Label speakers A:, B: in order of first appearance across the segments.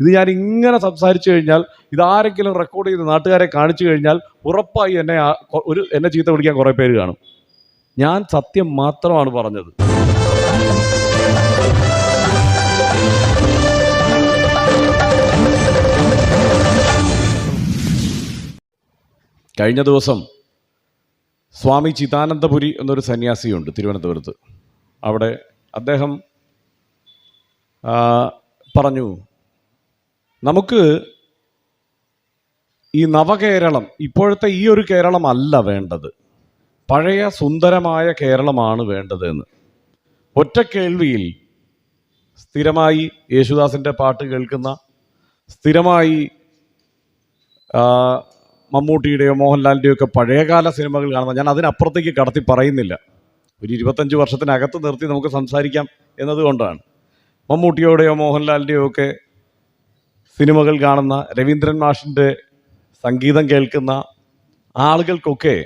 A: ഇത് ഞാൻ ഇങ്ങനെ സംസാരിച്ചു കഴിഞ്ഞാൽ ഇതാരെങ്കിലും റെക്കോർഡ് ചെയ്ത് നാട്ടുകാരെ കാണിച്ചു കഴിഞ്ഞാൽ ഉറപ്പായി എന്നെ ഒരു എന്നെ ചീത്ത വിളിക്കാൻ കുറേ പേര് കാണും. ഞാൻ സത്യം മാത്രമാണ് പറഞ്ഞത്. കഴിഞ്ഞ ദിവസം സ്വാമി ചിതാനന്ദപുരി എന്നൊരു സന്യാസിയുണ്ട് തിരുവനന്തപുരത്ത്. അവിടെ അദ്ദേഹം പറഞ്ഞു നമുക്ക് ഈ നവകേരളം ഇപ്പോഴത്തെ ഈ ഒരു കേരളം അല്ല വേണ്ടത്. പഴയ സുന്ദരമായ കേരളമാണ് വേണ്ടത് എന്ന് ഒറ്റ കേൾവിയിൽ സ്ഥിരമായി യേശുദാസിന്റെ പാട്ട് കേൾക്കുന്ന സ്ഥിരമായി മമ്മൂട്ടിയുടെയോ മോഹൻലാലിന്റെയോ ഒക്കെ പഴയകാല സിനിമകൾ കാണുന്ന ഞാൻ അതിനപ്പുറത്തേക്ക് കടത്തി പറയുന്നില്ല. ഒരു ഇരുപത്തഞ്ച് വർഷത്തിനകത്ത് നിർത്തി നമുക്ക് സംസാരിക്കാം എന്നതുകൊണ്ടാണ്. മമ്മൂട്ടിയോടെയോ മോഹൻലാലിന്റെയോ ഒക്കെ സിനിമകൾ കാണുന്ന രവീന്ദ്രൻ മാഷിന്റെ സംഗീതം കേൾക്കുന്ന ആളുകൾക്കൊക്കെ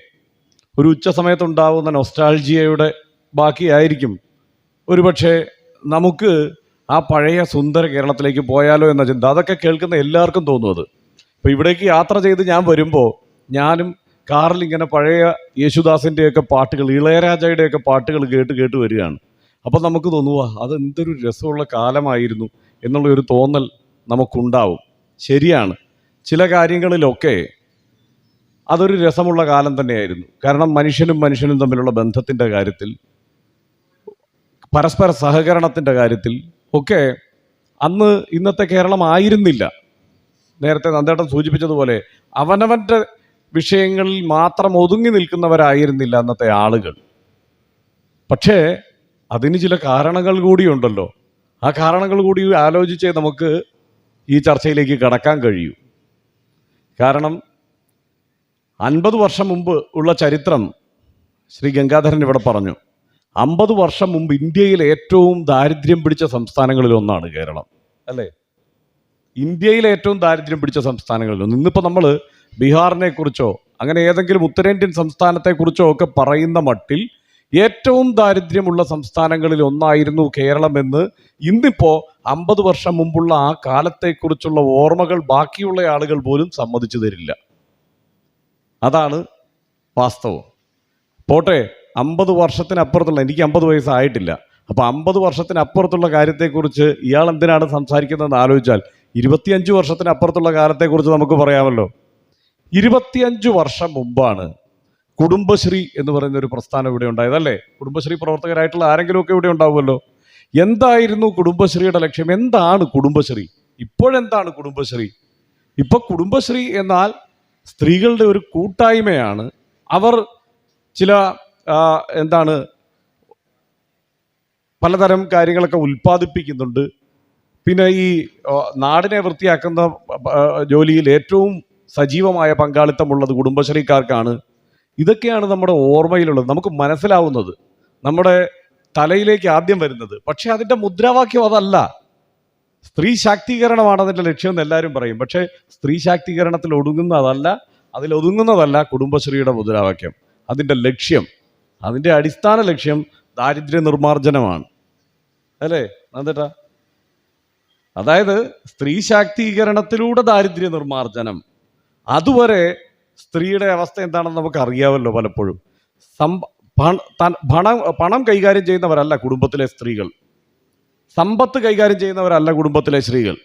A: ഒരു ഉച്ച സമയത്തുണ്ടാവുന്ന നൊസ്റ്റാൾജിയയുടെ ബാക്കിയായിരിക്കും. ഒരുപക്ഷെ നമുക്ക് ആ പഴയ സുന്ദര കേരളത്തിലേക്ക് പോയാലോ എന്ന ചിന്ത. അതൊക്കെ കേൾക്കുന്ന എല്ലാവർക്കും തോന്നും അത്. ഇപ്പോൾ ഇവിടേക്ക് യാത്ര ചെയ്ത് ഞാൻ വരുമ്പോൾ ഞാനും കാറിൽ ഇങ്ങനെ പഴയ യേശുദാസിന്റെയൊക്കെ പാട്ടുകൾ ഇളയരാജയുടെയൊക്കെ പാട്ടുകൾ കേട്ട് കേട്ട് വരികയാണ്. അപ്പം നമുക്ക് തോന്നുക അത് എന്തൊരു രസമുള്ള കാലമായിരുന്നു എന്നുള്ള ഒരു തോന്നൽ നമുക്കുണ്ടാവും. ശരിയാണ്. ചില കാര്യങ്ങളിലൊക്കെ അതൊരു രസമുള്ള കാലം തന്നെയായിരുന്നു. കാരണം മനുഷ്യനും മനുഷ്യനും തമ്മിലുള്ള ബന്ധത്തിന്റെ കാര്യത്തിൽ പരസ്പര സഹകരണത്തിന്റെ കാര്യത്തിൽ ഒക്കെ അന്ന് ഇന്നത്തെ കേരളം ആയിരുന്നില്ല. നേരത്തെ നന്ദേട്ടൻ സൂചിപ്പിച്ചതുപോലെ അവനവന്റെ വിഷയങ്ങളിൽ മാത്രം ഒതുങ്ങി നിൽക്കുന്നവരായിരുന്നില്ല അന്നത്തെ ആളുകൾ. പക്ഷേ അതിന് ചില കാരണങ്ങൾ കൂടിയുണ്ടല്ലോ ആ കാരണങ്ങൾ കൂടി ആലോചിച്ചേ നമുക്ക് ഈ ചർച്ചയിലേക്ക് കടക്കാൻ കഴിയൂ. കാരണം അൻപത് വർഷം മുമ്പ് ഉള്ള ചരിത്രം ശ്രീ ഗംഗാധരൻ ഇവിടെ പറഞ്ഞു. അമ്പത് വർഷം മുമ്പ് ഇന്ത്യയിൽ ഏറ്റവും ദാരിദ്ര്യം പിടിച്ച സംസ്ഥാനങ്ങളിൽ ഒന്നാണ് കേരളം. അല്ലേ? ഇന്ത്യയിൽ ഏറ്റവും ദാരിദ്ര്യം പിടിച്ച സംസ്ഥാനങ്ങളിൽ ഒന്ന്. ഇന്നിപ്പോൾ നമ്മൾ ബീഹാറിനെ കുറിച്ചോ അങ്ങനെ ഏതെങ്കിലും ഉത്തരേന്ത്യൻ സംസ്ഥാനത്തെക്കുറിച്ചോ ഒക്കെ പറയുന്ന മട്ടിൽ ഏറ്റവും ദാരിദ്ര്യമുള്ള സംസ്ഥാനങ്ങളിൽ ഒന്നായിരുന്നു കേരളം എന്ന് ഇന്നിപ്പോൾ അമ്പത് വർഷം മുമ്പുള്ള ആ കാലത്തെക്കുറിച്ചുള്ള ഓർമ്മകൾ ബാക്കിയുള്ള ആളുകൾ പോലും സമ്മതിച്ചു തരില്ല. അതാണ് വാസ്തവം. പോട്ടെ അമ്പത് വർഷത്തിനപ്പുറത്തുള്ള എനിക്ക് അമ്പത് വയസ്സായിട്ടില്ല അപ്പോൾ അമ്പത് വർഷത്തിനപ്പുറത്തുള്ള കാര്യത്തെക്കുറിച്ച് ഇയാൾ എന്തിനാണ് സംസാരിക്കുന്നതെന്ന് ആലോചിച്ചാൽ ഇരുപത്തിയഞ്ച് വർഷത്തിനപ്പുറത്തുള്ള കാലത്തെക്കുറിച്ച് നമുക്ക് പറയാമല്ലോ. ഇരുപത്തിയഞ്ച് വർഷം മുമ്പാണ് കുടുംബശ്രീ എന്ന് പറയുന്ന ഒരു പ്രസ്ഥാനം ഇവിടെ ഉണ്ടായത് അല്ലേ കുടുംബശ്രീ പ്രവർത്തകരായിട്ടുള്ള ആരെങ്കിലുമൊക്കെ ഇവിടെ ഉണ്ടാവുമല്ലോ? എന്തായിരുന്നു കുടുംബശ്രീയുടെ ലക്ഷ്യം? എന്താണ് കുടുംബശ്രീ? ഇപ്പോഴെന്താണ് കുടുംബശ്രീ? ഇപ്പൊ കുടുംബശ്രീ എന്നാൽ സ്ത്രീകളുടെ ഒരു കൂട്ടായ്മയാണ്. അവർ ചില എന്താണ് പലതരം കാര്യങ്ങളൊക്കെ ഉൽപ്പാദിപ്പിക്കുന്നുണ്ട്. പിന്നെ ഈ നാടിനെ വൃത്തിയാക്കുന്ന ജോലിയിൽ ഏറ്റവും സജീവമായ പങ്കാളിത്തമുള്ളത് കുടുംബശ്രീക്കാർക്കാണ്. ഇതൊക്കെയാണ് നമ്മുടെ ഓർമ്മയിലുള്ളത്. നമുക്ക് മനസ്സിലാവുന്നത്. നമ്മുടെ തലയിലേക്ക് ആദ്യം വരുന്നത്. പക്ഷേ അതിന്റെ മുദ്രാവാക്യം അതല്ല. സ്ത്രീ ശാക്തീകരണമാണ് അതിന്റെ ലക്ഷ്യം എന്ന് എല്ലാവരും പറയും. പക്ഷേ സ്ത്രീ ശാക്തീകരണത്തിൽ ഒടുങ്ങുന്നതല്ല അതിലൊതുങ്ങുന്നതല്ല കുടുംബശ്രീയുടെ മുദ്രാവാക്യം. അതിന്റെ ലക്ഷ്യം അതിന്റെ അടിസ്ഥാന ലക്ഷ്യം ദാരിദ്ര്യ നിർമ്മാർജനമാണ്. അല്ലേ? നന്ദേട്ടാ അതായത് സ്ത്രീ ശാക്തീകരണത്തിലൂടെ ദാരിദ്ര്യ നിർമ്മാർജനം. അതുവരെ സ്ത്രീയുടെ അവസ്ഥ എന്താണെന്ന് നമുക്ക് അറിയാമല്ലോ പലപ്പോഴും പണം പണം കൈകാര്യം ചെയ്യുന്നവരല്ല കുടുംബത്തിലെ സ്ത്രീകൾ. സമ്പത്ത് കൈകാര്യം ചെയ്യുന്നവരല്ല കുടുംബത്തിലെ സ്ത്രീകൾ.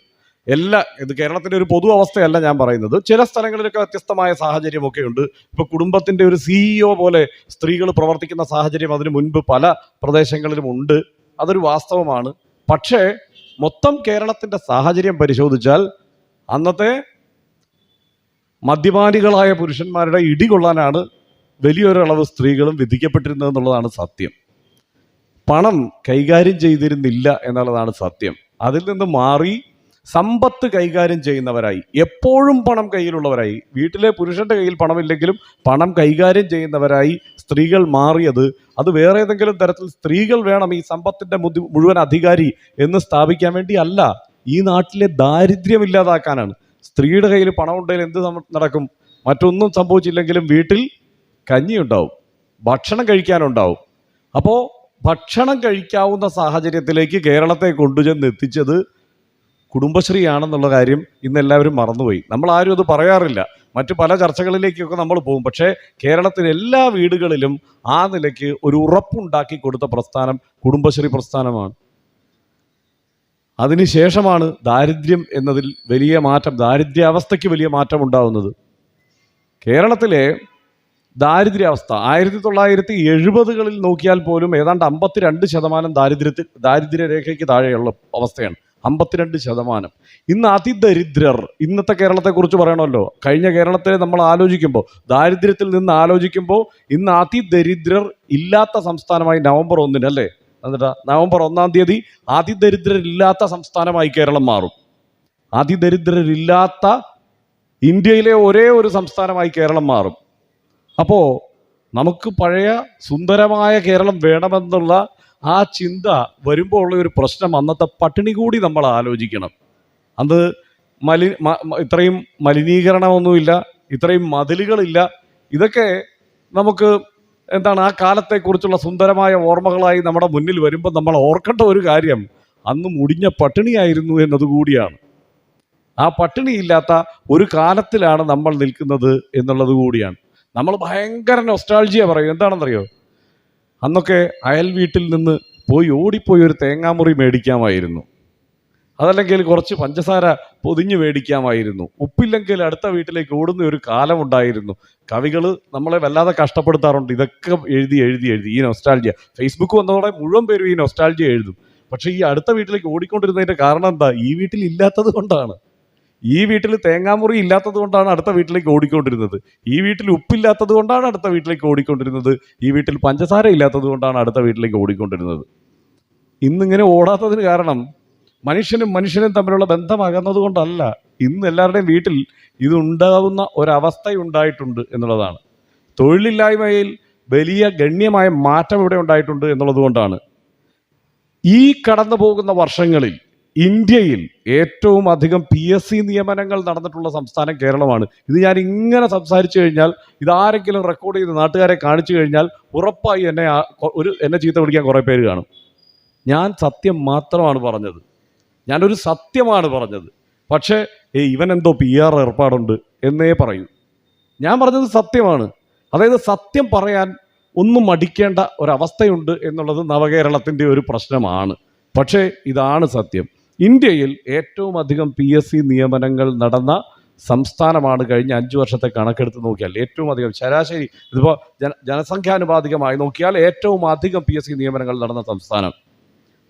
A: എല്ലാ ഇത് കേരളത്തിന്റെ ഒരു പൊതു അവസ്ഥയല്ല ഞാൻ പറയുന്നത്. ചില സ്ഥലങ്ങളിലൊക്കെ വ്യത്യസ്തമായ സാഹചര്യമൊക്കെ ഉണ്ട്. ഇപ്പോൾ കുടുംബത്തിന്റെ ഒരു സിഇഒ പോലെ സ്ത്രീകൾ പ്രവർത്തിക്കുന്ന സാഹചര്യം അതിനു മുൻപ് പല പ്രദേശങ്ങളിലും ഉണ്ട്. അതൊരു വാസ്തവമാണ്. പക്ഷേ മൊത്തം കേരളത്തിന്റെ സാഹചര്യം പരിശോധിച്ചാൽ അന്നത്തെ മദ്യപാനികളായ പുരുഷന്മാരുടെ ഇടികൊള്ളാനാണ് വലിയൊരളവ് സ്ത്രീകളും വിധിക്കപ്പെട്ടിരുന്നത് എന്നുള്ളതാണ് സത്യം. പണം കൈകാര്യം ചെയ്തിരുന്നില്ല എന്നുള്ളതാണ് സത്യം. അതിൽ നിന്ന് മാറി സമ്പത്ത് കൈകാര്യം ചെയ്യുന്നവരായി എപ്പോഴും പണം കയ്യിലുള്ളവരായി വീട്ടിലെ പുരുഷന്റെ കയ്യിൽ പണമില്ലെങ്കിലും പണം കൈകാര്യം ചെയ്യുന്നവരായി സ്ത്രീകൾ മാറിയത് അത് വേറെ ഏതെങ്കിലും തരത്തിൽ സ്ത്രീകൾ വേണം ഈ സമ്പത്തിന്റെ മുഴുവൻ അധികാരി എന്ന് സ്ഥാപിക്കാൻ വേണ്ടി അല്ല ഈ നാട്ടിലെ ദാരിദ്ര്യം ഇല്ലാതാക്കാനാണ്. സ്ത്രീയുടെ കയ്യിൽ പണം ഉണ്ടെങ്കിൽ എന്ത് നടക്കും? മറ്റൊന്നും സംഭവിച്ചില്ലെങ്കിലും വീട്ടിൽ കഞ്ഞി ഉണ്ടാവും. ഭക്ഷണം കഴിക്കാനുണ്ടാവും. അപ്പോൾ ഭക്ഷണം കഴിക്കാവുന്ന സാഹചര്യത്തിലേക്ക് കേരളത്തെ കൊണ്ടുചെന്ന് എത്തിച്ചത് കുടുംബശ്രീ ആണെന്നുള്ള കാര്യം ഇന്ന് എല്ലാവരും മറന്നുപോയി. നമ്മൾ ആരും അത് പറയാറില്ല. മറ്റു പല ചർച്ചകളിലേക്കൊക്കെ നമ്മൾ പോകും. പക്ഷേ കേരളത്തിലെ എല്ലാ വീടുകളിലും ആ നിലയ്ക്ക് ഒരു ഉറപ്പുണ്ടാക്കി കൊടുത്ത പ്രസ്ഥാനം കുടുംബശ്രീ പ്രസ്ഥാനമാണ്. അതിനുശേഷമാണ് ദാരിദ്ര്യം എന്നതിൽ വലിയ മാറ്റം ദാരിദ്ര്യാവസ്ഥയ്ക്ക് വലിയ മാറ്റം ഉണ്ടാകുന്നത് കേരളത്തിലെ ദാരിദ്ര്യാവസ്ഥ ആയിരത്തി തൊള്ളായിരത്തി എഴുപതുകളിൽ നോക്കിയാൽ പോലും ഏതാണ്ട് അമ്പത്തിരണ്ട് ശതമാനം ദാരിദ്ര്യത്തിൽ ദാരിദ്ര്യരേഖയ്ക്ക് താഴെയുള്ള അവസ്ഥയാണ്. അമ്പത്തിരണ്ട് ശതമാനം. ഇന്ന് അതിദരിദ്രർ ഇന്നത്തെ കേരളത്തെക്കുറിച്ച് പറയണമല്ലോ. കഴിഞ്ഞ കേരളത്തെ നമ്മൾ ആലോചിക്കുമ്പോൾ ദാരിദ്ര്യത്തിൽ നിന്ന് ആലോചിക്കുമ്പോൾ ഇന്ന് അതിദരിദ്രർ ഇല്ലാത്ത സംസ്ഥാനമായി നവംബർ ഒന്നിന് അല്ലേ? എന്നിട്ടാ നവംബർ ഒന്നാം തീയതി അതിദരിദ്രരില്ലാത്ത സംസ്ഥാനമായി കേരളം മാറും. അതിദരിദ്രരില്ലാത്ത ഇന്ത്യയിലെ ഒരേ ഒരു സംസ്ഥാനമായി കേരളം മാറും. അപ്പോൾ നമുക്ക് പഴയ സുന്ദരമായ കേരളം വേണമെന്നുള്ള ആ ചിന്ത വരുമ്പോൾ ഉള്ള ഒരു പ്രശ്നം അന്നത്തെ പട്ടിണി കൂടി നമ്മൾ ആലോചിക്കണം. അത് മലി ഇത്രയും മലിനീകരണമൊന്നുമില്ല ഇത്രയും മതിലുകളില്ല. ഇതൊക്കെ നമുക്ക് എന്താണ് ആ കാലത്തെക്കുറിച്ചുള്ള സുന്ദരമായ ഓർമ്മകളായി നമ്മുടെ മുന്നിൽ വരുമ്പോൾ നമ്മൾ ഓർക്കേണ്ട ഒരു കാര്യം അന്ന് മുടിഞ്ഞ പട്ടിണിയായിരുന്നു എന്നതുകൂടിയാണ്. ആ പട്ടിണിയില്ലാത്ത ഒരു കാലത്തിലാണ് നമ്മൾ നിൽക്കുന്നത് എന്നുള്ളത് കൂടിയാണ്. നമ്മൾ ഭയങ്കര നൊസ്റ്റാൾജിയ പറയും. എന്താണെന്നറിയോ? അന്നൊക്കെ അയൽ വീട്ടിൽ നിന്ന് പോയി ഓടിപ്പോയി ഒരു തേങ്ങാമുറി മേടിക്കാമായിരുന്നു. അതല്ലെങ്കിൽ കുറച്ച് പഞ്ചസാര പൊതിഞ്ഞ് മേടിക്കാമായിരുന്നു. ഉപ്പില്ലെങ്കിൽ അടുത്ത വീട്ടിലേക്ക് ഓടുന്ന ഒരു കാലമുണ്ടായിരുന്നു കവികൾ നമ്മളെ വല്ലാതെ കഷ്ടപ്പെടുത്താറുണ്ട്. ഇതൊക്കെ എഴുതി എഴുതി എഴുതി. ഈ നൊസ്റ്റാൾജിയ ഫേസ്ബുക്ക് വന്നതോടെ മുഴുവൻ പേരും ഈ നൊസ്റ്റാൾജിയ എഴുതും. പക്ഷേ ഈ അടുത്ത വീട്ടിലേക്ക് ഓടിക്കൊണ്ടിരുന്നതിന്റെ കാരണം എന്താ? ഈ വീട്ടിൽ ഇല്ലാത്തത് കൊണ്ടാണ്. ഈ വീട്ടിൽ തേങ്ങാമുറി ഇല്ലാത്തത് കൊണ്ടാണ് അടുത്ത വീട്ടിലേക്ക് ഓടിക്കൊണ്ടിരുന്നത്. ഈ വീട്ടിൽ ഉപ്പില്ലാത്തത് കൊണ്ടാണ് അടുത്ത വീട്ടിലേക്ക് ഓടിക്കൊണ്ടിരുന്നത്. ഈ വീട്ടിൽ പഞ്ചസാര ഇല്ലാത്തത് കൊണ്ടാണ് അടുത്ത വീട്ടിലേക്ക് ഓടിക്കൊണ്ടിരുന്നത്. ഇന്നിങ്ങനെ ഓടാത്തതിന് കാരണം മനുഷ്യനും മനുഷ്യനും തമ്മിലുള്ള ബന്ധമാകുന്നത് കൊണ്ടല്ല. ഇന്ന് എല്ലാവരുടെയും വീട്ടിൽ ഇതുണ്ടാകുന്ന ഒരവസ്ഥയുണ്ടായിട്ടുണ്ട് എന്നുള്ളതാണ്. തൊഴിലില്ലായ്മയിൽ വലിയ ഗണ്യമായ മാറ്റം ഇവിടെ ഉണ്ടായിട്ടുണ്ട് എന്നുള്ളത് കൊണ്ടാണ്. ഈ കടന്നു പോകുന്ന വർഷങ്ങളിൽ ഇന്ത്യയിൽ ഏറ്റവും അധികം പി എസ് സി നിയമനങ്ങൾ നടന്നിട്ടുള്ള സംസ്ഥാനം കേരളമാണ്. ഇത് ഞാൻ ഇങ്ങനെ സംസാരിച്ചു കഴിഞ്ഞാൽ ഇതാരെങ്കിലും റെക്കോർഡ് ചെയ്ത് നാട്ടുകാരെ കാണിച്ചു കഴിഞ്ഞാൽ ഉറപ്പായി എന്നെ ഒരു എന്നെ ചീത്ത വിളിക്കാൻ കുറേ പേര് കാണും. ഞാൻ സത്യം മാത്രമാണ് പറഞ്ഞത്. ഞാനൊരു സത്യമാണ് പറഞ്ഞത്. പക്ഷേ ഏ ഇവൻ എന്തോ പി ആർ ഏർപ്പാടുണ്ട് എന്നേ പറയൂ. ഞാൻ പറഞ്ഞത് സത്യമാണ്. അതായത് സത്യം പറയാൻ ഒന്നും മടിക്കേണ്ട ഒരവസ്ഥയുണ്ട് എന്നുള്ളത് നവകേരളത്തിന്റെ ഒരു പ്രശ്നമാണ്. പക്ഷേ ഇതാണ് സത്യം. ഇന്ത്യയിൽ ഏറ്റവും അധികം പി എസ് സി നിയമനങ്ങൾ നടന്ന സംസ്ഥാനമാണ് കഴിഞ്ഞ അഞ്ച് വർഷത്തെ കണക്കെടുത്ത് നോക്കിയാൽ. ഏറ്റവും അധികം ശരാശരി ഇതിപ്പോൾ ജന ജനസംഖ്യാനുപാതികമായി നോക്കിയാൽ ഏറ്റവും അധികം പി എസ് സി നിയമനങ്ങൾ നടന്ന സംസ്ഥാനം.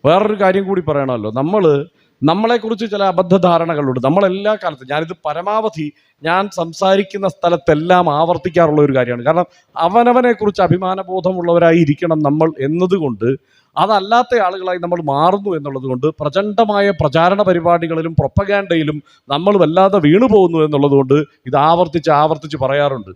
A: വേറൊരു കാര്യം കൂടി പറയണമല്ലോ. നമ്മൾ നമ്മളെക്കുറിച്ച് ചില അബദ്ധധാരണകളുണ്ട്. നമ്മളെല്ലാ കാലത്തും ഞാനിത് പരമാവധി ഞാൻ സംസാരിക്കുന്ന സ്ഥലത്തെല്ലാം ആവർത്തിക്കാറുള്ള ഒരു കാര്യമാണ്. കാരണം അവനവനെക്കുറിച്ച് അഭിമാനബോധമുള്ളവരായി ഇരിക്കണം നമ്മൾ എന്നതുകൊണ്ട് അതല്ലാത്ത ആളുകളായി നമ്മൾ മാറുന്നു എന്നുള്ളത് കൊണ്ട് പ്രചണ്ഡമായ പ്രചാരണ പരിപാടികളിലും പ്രൊപ്പഗാൻഡയിലും നമ്മൾ വല്ലാതെ വീണുപോകുന്നു എന്നുള്ളത് കൊണ്ട് ഇത് ആവർത്തിച്ച് ആവർത്തിച്ച് പറയാറുണ്ട്.